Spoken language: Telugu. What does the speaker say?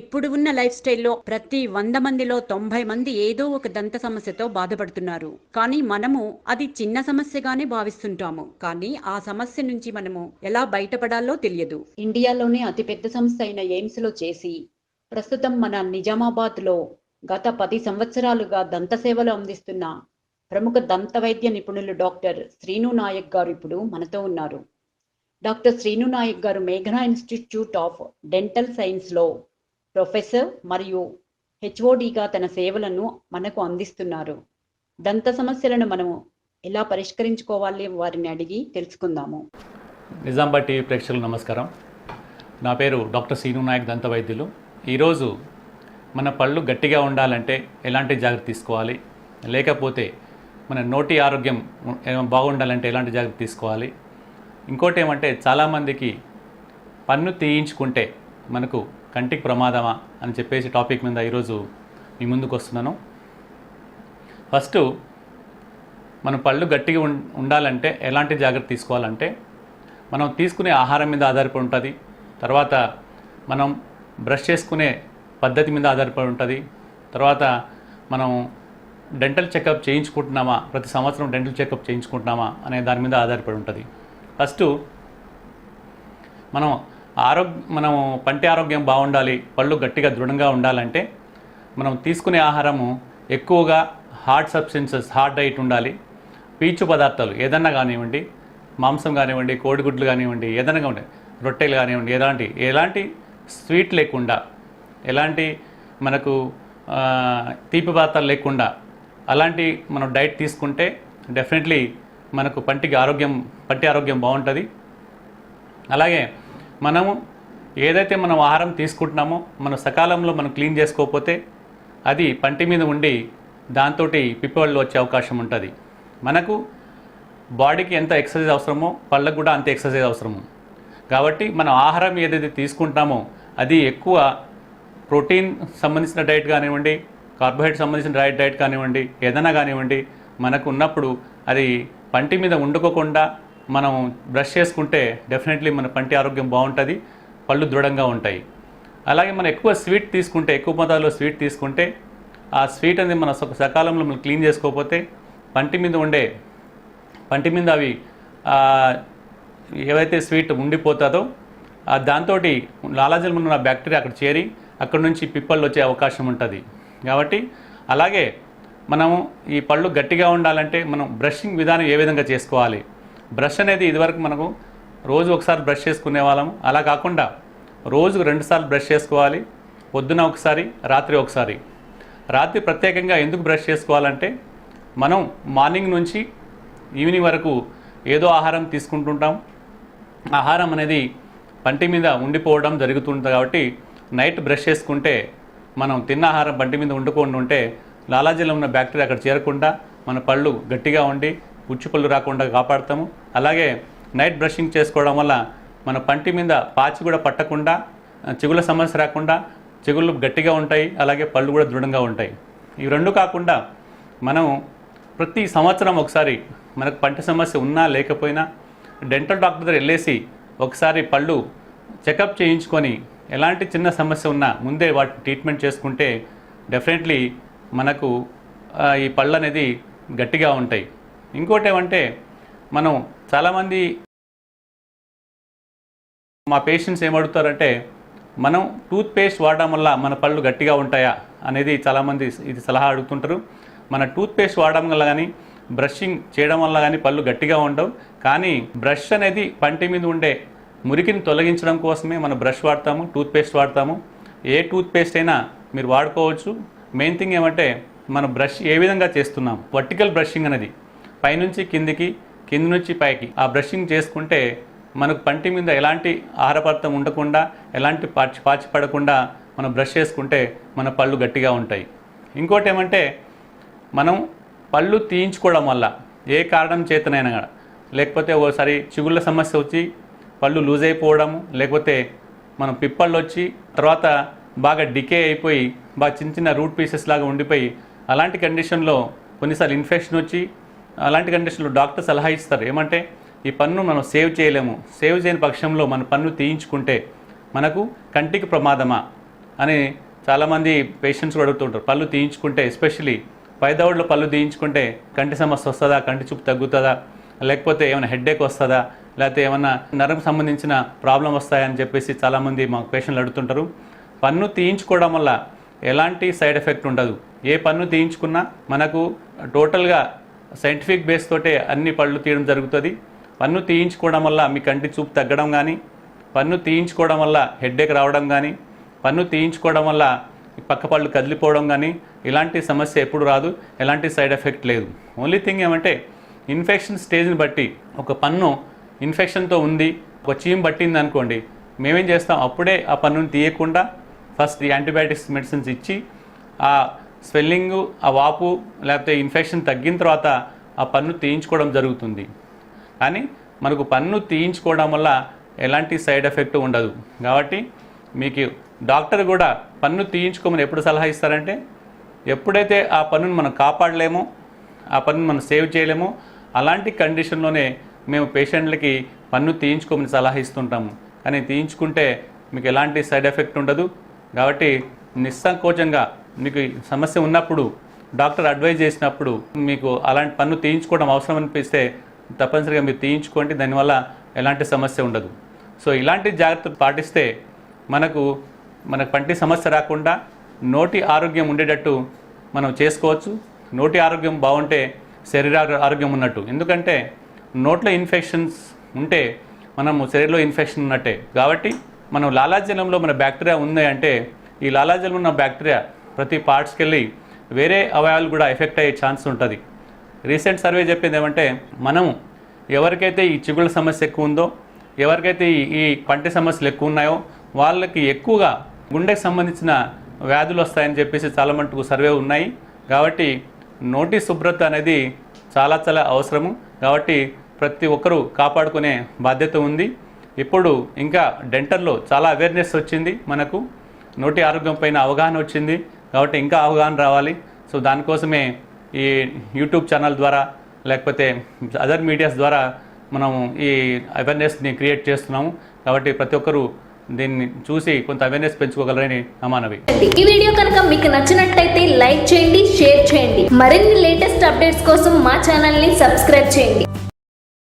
ఇప్పుడు ఉన్న లైఫ్ స్టైల్లో ప్రతి వంద మందిలో తొంభై మంది ఏదో ఒక దంత సమస్యతో బాధపడుతున్నారు. కానీ మనము అది చిన్న సమస్యగానే భావిస్తుంటాము. కానీ ఆ సమస్య నుంచి మనము ఎలా బయటపడాలో తెలియదు. ఇండియాలోనే అతిపెద్ద సంస్థ అయిన ఎయిమ్స్లో చేసి ప్రస్తుతం మన నిజామాబాద్లో గత పది సంవత్సరాలుగా దంత సేవలు అందిస్తున్న ప్రముఖ దంత వైద్య నిపుణులు డాక్టర్ శ్రీను నాయక్ గారు ఇప్పుడు మనతో ఉన్నారు. డాక్టర్ శ్రీను నాయక్ గారు మేఘనా ఇన్స్టిట్యూట్ ఆఫ్ డెంటల్ సైన్స్లో ప్రొఫెసర్ మరియు హెచ్ఓడిగా తన సేవలను మనకు అందిస్తున్నారు. దంత సమస్యలను మనము ఎలా పరిష్కరించుకోవాలి వారిని అడిగి తెలుసుకుందాము. నిజామాబాద్ టీవీ ప్రేక్షకులు నమస్కారం. నా పేరు డాక్టర్ సీను నాయక్ దంత వైద్యులు. ఈరోజు మన పళ్ళు గట్టిగా ఉండాలంటే ఎలాంటి జాగ్రత్త తీసుకోవాలి? లేకపోతే మన నోటి ఆరోగ్యం బాగుండాలంటే ఎలాంటి జాగ్రత్త తీసుకోవాలి? ఇంకోటి ఏమంటే చాలామందికి పన్ను తీయించుకుంటే మనకు కంటికి ప్రమాదమా అని చెప్పేసి టాపిక్ మీద ఈరోజు మీ ముందుకు వస్తున్నాను. ఫస్ట్ మన పళ్ళు గట్టిగా ఉండాలంటే ఎలాంటి జాగ్రత్త తీసుకోవాలంటే మనం తీసుకునే ఆహారం మీద ఆధారపడి ఉంటుంది. తర్వాత మనం బ్రష్ చేసుకునే పద్ధతి మీద ఆధారపడి ఉంటుంది. తర్వాత మనం డెంటల్ చెకప్ చేయించుకుంటున్నామా ప్రతి సంవత్సరం డెంటల్ చెకప్ చేయించుకుంటున్నామా అనే దాని మీద ఆధారపడి ఉంటుంది. ఫస్ట్ మనం ఆరోగ్య మనం పంటి ఆరోగ్యం బాగుండాలి పళ్ళు గట్టిగా దృఢంగా ఉండాలంటే మనం తీసుకునే ఆహారము ఎక్కువగా హార్డ్ సబ్స్టెన్సెస్ హార్డ్ డైట్ ఉండాలి. పీచు పదార్థాలు ఏదన్నా కానివ్వండి మాంసం కానివ్వండి కోడిగుడ్లు కానివ్వండి ఏదైనా కానివ్వండి రొట్టెలు కానివ్వండి ఎలాంటి ఎలాంటి స్వీట్ లేకుండా ఎలాంటి మనకు తీపి పదార్థాలు లేకుండా అలాంటి మనం డైట్ తీసుకుంటే డెఫినెట్లీ మనకు పంటికి ఆరోగ్యం పంటి ఆరోగ్యం బాగుంటుంది. అలాగే మనము ఏదైతే మనం ఆహారం తీసుకుంటున్నామో మనం సకాలంలో మనం క్లీన్ చేసుకోకపోతే అది పంటి మీద ఉండి దాంతో పిప్పళ్ళు వచ్చే అవకాశం ఉంటుంది. మనకు బాడీకి ఎంత ఎక్సర్సైజ్ అవసరమో పళ్ళకు కూడా అంత ఎక్సర్సైజ్ అవసరము. కాబట్టి మనం ఆహారం ఏదైతే తీసుకుంటామో అది ఎక్కువ ప్రోటీన్ సంబంధించిన డైట్ కానివ్వండి కార్బోహైడ్రేట్ సంబంధించిన డైట్ డైట్ కానివ్వండి ఏదైనా కానివ్వండి మనకు ఉన్నప్పుడు అది పంటి మీద వండుకోకుండా మనం బ్రష్ చేసుకుంటే డెఫినెట్లీ మన పంటి ఆరోగ్యం బాగుంటుంది పళ్ళు దృఢంగా ఉంటాయి. అలాగే మనం ఎక్కువ స్వీట్ తీసుకుంటే ఎక్కువ మొత్తాల్లో స్వీట్ తీసుకుంటే ఆ స్వీట్ అనేది మన స- సకాలంలో మనం క్లీన్ చేసుకోకపోతే పంటి మీద ఉండే పంటి మీద అవి ఏవైతే స్వీట్ ఉండిపోతుందో దాంతో లాలాజలం ఉన్న బ్యాక్టీరియా అక్కడ చేరి అక్కడ నుంచి పిప్పళ్ళు వచ్చే అవకాశం ఉంటుంది. కాబట్టి అలాగే మనము ఈ పళ్ళు గట్టిగా ఉండాలంటే మనం బ్రషింగ్ విధానం ఏ విధంగా చేసుకోవాలి? బ్రష్ అనేది ఇదివరకు మనకు రోజు ఒకసారి బ్రష్ చేసుకునే వాళ్ళము అలా కాకుండా రోజుకు రెండుసార్లు బ్రష్ చేసుకోవాలి. పొద్దున ఒకసారి రాత్రి ఒకసారి. రాత్రి ప్రత్యేకంగా ఎందుకు బ్రష్ చేసుకోవాలంటే మనం మార్నింగ్ నుంచి ఈవినింగ్ వరకు ఏదో ఆహారం తీసుకుంటుంటాం. ఆహారం అనేది పంటి మీద ఉండిపోవడం జరుగుతుంది కాబట్టి నైట్ బ్రష్ చేసుకుంటే మనం తిన్న ఆహారం పంటి మీద వండుకోండి ఉంటే లాలాజీలో ఉన్న బ్యాక్టీరియా అక్కడ చేరకుండా మన పళ్ళు గట్టిగా ఉండి ఉచ్చుపళ్ళు రాకుండా కాపాడతాము. అలాగే నైట్ బ్రషింగ్ చేసుకోవడం వల్ల మన పంటి మీద పాచి కూడా పట్టకుండా చిగుళ్ళ సమస్య రాకుండా చిగుళ్ళు గట్టిగా ఉంటాయి అలాగే పళ్ళు కూడా దృఢంగా ఉంటాయి. ఇవి రెండు కాకుండా మనం ప్రతి సంవత్సరం ఒకసారి మనకు పంట సమస్య ఉన్నా లేకపోయినా డెంటల్ డాక్టర్ దగ్గర వెళ్ళేసి ఒకసారి పళ్ళు చెకప్ చేయించుకొని ఎలాంటి చిన్న సమస్య ఉన్నా ముందే వాటి ట్రీట్మెంట్ చేసుకుంటే డెఫినెట్లీ మనకు ఈ పళ్ళు అనేది గట్టిగా ఉంటాయి. ఇంకోటి ఏమంటే మనం చాలామంది మా పేషెంట్స్ ఏమడుగుతారంటే మనం టూత్ పేస్ట్ వాడడం వల్ల మన పళ్ళు గట్టిగా ఉంటాయా అనేది చాలామంది ఇది సలహా అడుగుతుంటారు. మన టూత్ పేస్ట్ వాడడం వల్ల కానీ బ్రషింగ్ చేయడం వల్ల కానీ పళ్ళు గట్టిగా ఉండవు. కానీ బ్రష్ అనేది పంటి మీద ఉండే మురికిని తొలగించడం కోసమే మనం బ్రష్ వాడతాము టూత్ పేస్ట్ వాడతాము. ఏ టూత్ పేస్ట్ అయినా మీరు వాడుకోవచ్చు. మెయిన్ థింగ్ ఏమంటే మనం బ్రష్ ఏ విధంగా చేస్తున్నాం? వర్టికల్ బ్రషింగ్ అనేది. పైనుంచి కిందికి కింది నుంచి పైకి. ఆ బ్రషింగ్ చేసుకుంటే మనకు పంటి మీద ఎలాంటి ఆహారపదార్థం ఉండకుండా ఎలాంటి పాచి పాచి పడకుండా మనం బ్రష్ చేసుకుంటే మన పళ్ళు గట్టిగా ఉంటాయి. ఇంకోటి ఏమంటే మనం పళ్ళు తీయించుకోవడం వల్ల ఏ కారణం చేతనైనా కూడా లేకపోతే ఓసారి చిగుళ్ళ సమస్య వచ్చి పళ్ళు లూజ్ అయిపోవడము లేకపోతే మనం పిప్పళ్ళు వచ్చి తర్వాత బాగా డికే అయిపోయి బాగా చిన్న చిన్న రూట్ పీసెస్ లాగా ఉండిపోయి అలాంటి కండిషన్లో కొన్నిసార్లు ఇన్ఫెక్షన్ వచ్చి అలాంటి కండిషన్లో డాక్టర్ సలహా ఇస్తారు. ఏమంటే ఈ పన్ను మనం సేవ్ చేయలేము. సేవ్ చేయని పక్షంలో మన పన్ను తీయించుకుంటే మనకు కంటికి ప్రమాదమా అని చాలామంది పేషెంట్స్ కూడా అడుగుతుంటారు పళ్ళు తీయించుకుంటే ఎస్పెషలీ పైదవుడులో పళ్ళు తీయించుకుంటే కంటి సమస్య వస్తుందా? కంటి చూపు తగ్గుతుందా? లేకపోతే ఏమైనా హెడ్ఏక్ వస్తుందా? లేకపోతే ఏమైనా నరకు సంబంధించిన ప్రాబ్లం వస్తాయని చెప్పేసి చాలామంది మాకు పేషెంట్లు అడుగుతుంటారు. పన్ను తీయించుకోవడం వల్ల ఎలాంటి సైడ్ ఎఫెక్ట్ ఉండదు. ఏ పన్ను తీయించుకున్నా మనకు టోటల్గా సైంటిఫిక్ బేస్ తోటే అన్ని పళ్ళు తీయడం జరుగుతుంది. పన్ను తీయించుకోవడం వల్ల మీ కంటి చూపు తగ్గడం కానీ పన్ను తీయించుకోవడం వల్ల హెడ్ఏక్ రావడం కానీ పన్ను తీయించుకోవడం వల్ల పక్క పళ్ళు కదిలిపోవడం కానీ ఇలాంటి సమస్య ఎప్పుడు రాదు ఎలాంటి సైడ్ ఎఫెక్ట్ లేదు. ఓన్లీ థింగ్ ఏమంటే ఇన్ఫెక్షన్ స్టేజ్ని బట్టి ఒక పన్ను ఇన్ఫెక్షన్తో ఉంది ఒక చీమ్ పట్టింది అనుకోండి మేమేం చేస్తాం అప్పుడే ఆ పన్నుని తీయకుండా ఫస్ట్ యాంటీబయాటిక్స్ మెడిసిన్స్ ఇచ్చి ఆ స్వెల్లింగు ఆ వాపు లేకపోతే ఇన్ఫెక్షన్ తగ్గిన తర్వాత ఆ పన్ను తీయించుకోవడం జరుగుతుంది. కానీ మనకు పన్ను తీయించుకోవడం వల్ల ఎలాంటి సైడ్ ఎఫెక్ట్ ఉండదు. కాబట్టి మీకు డాక్టర్ కూడా పన్ను తీయించుకోమని ఎప్పుడు సలహా ఇస్తారంటే ఎప్పుడైతే ఆ పన్నును మనం కాపాడలేమో ఆ పన్నును మనం సేవ్ చేయలేమో అలాంటి కండిషన్లోనే మేము పేషెంట్లకి పన్ను తీయించుకోమని సలహా ఇస్తుంటాము కానీ తీయించుకుంటే మీకు ఎలాంటి సైడ్ ఎఫెక్ట్ ఉండదు. కాబట్టి నిస్సంకోచంగా మీకు సమస్య ఉన్నప్పుడు డాక్టర్ అడ్వైజ్ చేసినప్పుడు మీకు అలాంటి పన్ను తీయించుకోవడం అవసరం అనిపిస్తే తప్పనిసరిగా మీరు తీయించుకోండి. దానివల్ల ఎలాంటి సమస్య ఉండదు. సో ఇలాంటి జాగ్రత్తలు పాటిస్తే మనకు మనకు పంటి సమస్య రాకుండా నోటి ఆరోగ్యం ఉండేటట్టు మనం చేసుకోవచ్చు. నోటి ఆరోగ్యం బాగుంటే శరీర ఆరోగ్యం ఉన్నట్టు. ఎందుకంటే నోట్లో ఇన్ఫెక్షన్స్ ఉంటే మనము శరీరంలో ఇన్ఫెక్షన్ ఉన్నట్టే. కాబట్టి మనం లాలాజలంలో మన బ్యాక్టీరియా ఉంది అంటే ఈ లాలాజలం ఉన్న బ్యాక్టీరియా ప్రతి పార్ట్స్కి వెళ్ళి వేరే అవయవాలు కూడా ఎఫెక్ట్ అయ్యే ఛాన్స్ ఉంటుంది. రీసెంట్ సర్వే చెప్పింది ఏమంటే మనము ఎవరికైతే ఈ చిగుళ్ళ సమస్య ఎక్కువ ఉందో ఎవరికైతే ఈ ఈ పంటి సమస్యలు ఎక్కువ ఉన్నాయో వాళ్ళకి ఎక్కువగా గుండెకి సంబంధించిన వ్యాధులు వస్తాయని చెప్పేసి చాలా మటుకు సర్వే ఉన్నాయి. కాబట్టి నోటి శుభ్రత అనేది చాలా చాలా అవసరము. కాబట్టి ప్రతి ఒక్కరూ కాపాడుకునే బాధ్యత ఉంది. ఇప్పుడు ఇంకా డెంటల్లో చాలా అవేర్నెస్ వచ్చింది మనకు. నోటి ఆరోగ్యం పైన అవగాహన వచ్చింది. కాబట్టి ఇంకా అవగాహన రావాలి. సో దానికోసమే ఈ యూట్యూబ్ ఛానల్ ద్వారా లేకపోతే అదర్ మీడియాస్ ద్వారా మనం ఈ అవేర్నెస్ని క్రియేట్ చేస్తున్నాము. కాబట్టి ప్రతి ఒక్కరూ దీన్ని చూసి కొంత అవేర్నెస్ పెంచుకోగలరని అమానవి ఈ వీడియో కనుక మీకు నచ్చినట్లయితే లైక్ చేయండి షేర్ చేయండి. మరిన్ని లేటెస్ట్ అప్డేట్స్ కోసం మా ఛానల్ని సబ్స్క్రైబ్ చేయండి.